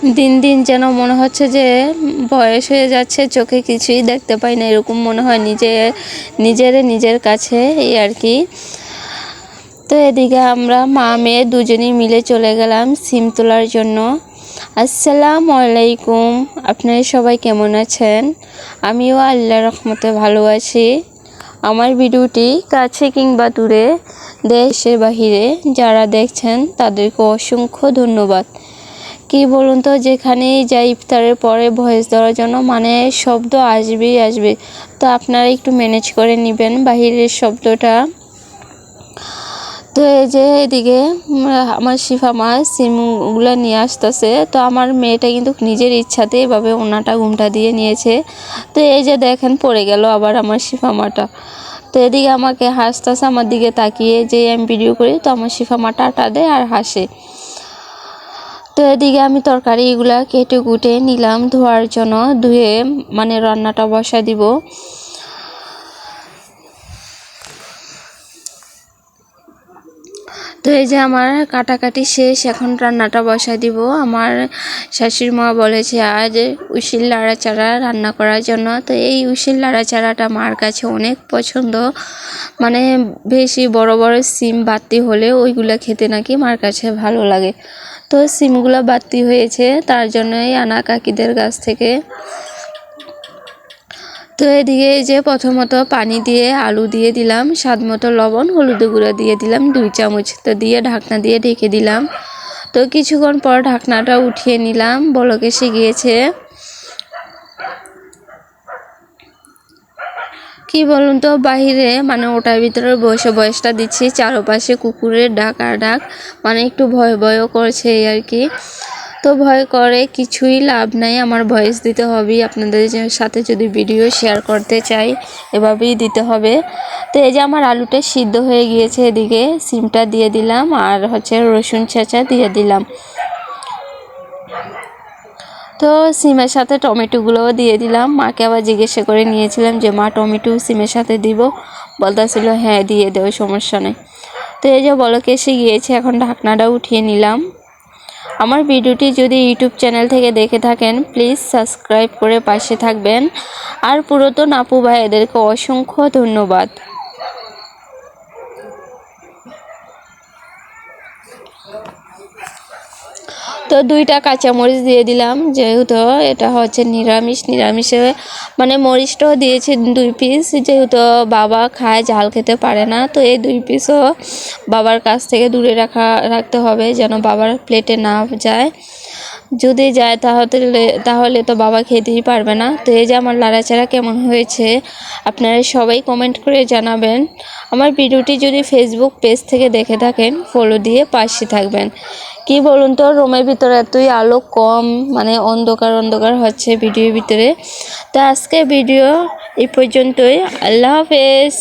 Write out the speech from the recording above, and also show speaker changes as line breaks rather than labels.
দিন দিন যেন মনে হচ্ছে যে বয়স হয়ে যাচ্ছে, চোখে কিছুই দেখতে পাই না, এরকম মনে হয় নিজে, নিজের নিজের কাছে এই আর কি। তো এদিকে আমরা মা, মেয়ে দুজনেই মিলে চলে গেলাম সিম তোলার জন্য। আসসালামু আলাইকুম, আপনারা সবাই কেমন আছেন? আমিও আল্লাহ রহমতে ভালো আছি। আমার ভিডিওটি কাছে কিংবা দূরে, দেশের বাহিরে যারা দেখছেন, তাদেরকে অসংখ্য ধন্যবাদ। কি বলুন তো, যেখানেই যাই ইফতারের পরে ভয়েস দেওয়ার জন্য মানে শব্দ আসবেই আসবে। তো আপনারা একটু ম্যানেজ করে নেবেন বাহিরের শব্দটা। তো এই যে এদিকে আমার শিফা মা সিমগুলো নিয়ে আসতেছে। তো আমার মেয়েটা কিন্তু নিজের ইচ্ছাতে এভাবে ওনাটা ঘুমটা দিয়ে নিয়েছে। তো এই যে দেখেন, পড়ে গেল আবার আমার শিফা মাটা। তো এদিকে আমাকে হাসতেছে, আমার দিকে তাকিয়ে যে আমি ভিডিও করি, তো আমার শিফা মা টাটা দেয় আর হাসে। তো এদিকে আমি তরকারিগুলা কেটে কুটে নিলাম, ধোয়ার জন্য ধুয়ে মানে রান্নাটা বসা দিব। তো এই যে আমার কাটাকাটি শেষ, এখন রান্নাটা বসাই দিব। আমার শাশুড়ি মা বলেছে, আজ উশিল লাড়াচাড়া রান্না করার জন্য। তো এই উশিল লাড়াচাড়াটা মার কাছে অনেক পছন্দ। মানে বেশি বড় বড় সিম বাতি হলে ওইগুলো খেতে নাকি মার কাছে ভালো লাগে। তো সিমগুলো বাতি হয়েছে, তার জন্যই আনা কাকিদের কাছ থেকে। তো এদিকে যে প্রথমত পানি দিয়ে আলু দিয়ে দিলাম স্বাদ মতো লবণ হলুদ গুঁড়ো দিয়ে দিলাম, দুই চামচ তো দিয়ে ঢাকনা দিয়ে ঢেকে দিলাম। তো কিছুক্ষণ পর ঢাকনাটা উঠিয়ে নিলাম, বলকে শিখিয়েছে গিয়েছে কি বলুন তো, বাহিরে মানে ওটার ভিতরে বসে বয়সটা দিচ্ছি, চারপাশে কুকুরের ডাক আর ডাক মানে একটু ভয় ভয়ও করছে এই আর কি। তো ভয় করে কিছুই লাভ নাই, আমার ভয়েস দিতে হবে আপনাদের সাথে যদি ভিডিও শেয়ার করতে চাই, এভাবেই দিতে হবে। তো এই যে আমার আলুটা সিদ্ধ হয়ে গিয়েছে এদিকে, সিমটা দিয়ে দিলাম আর হচ্ছে রসুন ছেঁচা দিয়ে দিলাম। তো সিমের সাথে টমেটোগুলোও দিয়ে দিলাম। মাকে আবার জিজ্ঞাসা করে নিয়েছিলাম যে, মা, টমেটো সিমের সাথে দিব? বলতেছিল হ্যাঁ দিয়ে দেও, সমস্যা নেই। তো এই যে বলকে এসে গিয়েছে, এখন ঢাকনাটা উঠিয়ে নিলাম। আমার ভিডিওটি যদি ইউটিউব চ্যানেল থেকে দেখে থাকেন, প্লিজ সাবস্ক্রাইব করে পাশে থাকবেন। আর পুরাতন আপু ভাইদেরকে অসংখ্য ধন্যবাদ। তো দুইটা কাঁচামরিচ দিয়ে দিলাম, যেহেতু এটা হচ্ছে নিরামিষ, নিরামিষে মানে মরিচটাও দিয়েছি দুই পিস যেহেতু বাবা খায়, ঝাল খেতে পারে না, তো এই দুই পিসও বাবার কাছ থেকে দূরে রাখা, রাখতে হবে যেন বাবার প্লেটে না যায়। যদি যায় তাহলে তাহলে তো বাবা খেতেই পারবে না। তো এই যে আমার লাড়াচাড়া কেমন হয়েছে, আপনারা সবাই কমেন্ট করে জানাবেন। আমার ভিডিওটি যদি ফেসবুক পেজ থেকে দেখে থাকেন ফলো দিয়ে পাশে থাকবেন। কি বলুন তো, রুমের ভিতরে এতই আলো কম মানে অন্ধকার অন্ধকার হচ্ছে ভিডিওর ভিতরে। তো আজকে ভিডিও এই পর্যন্তই। আল্লাহ হাফেজ।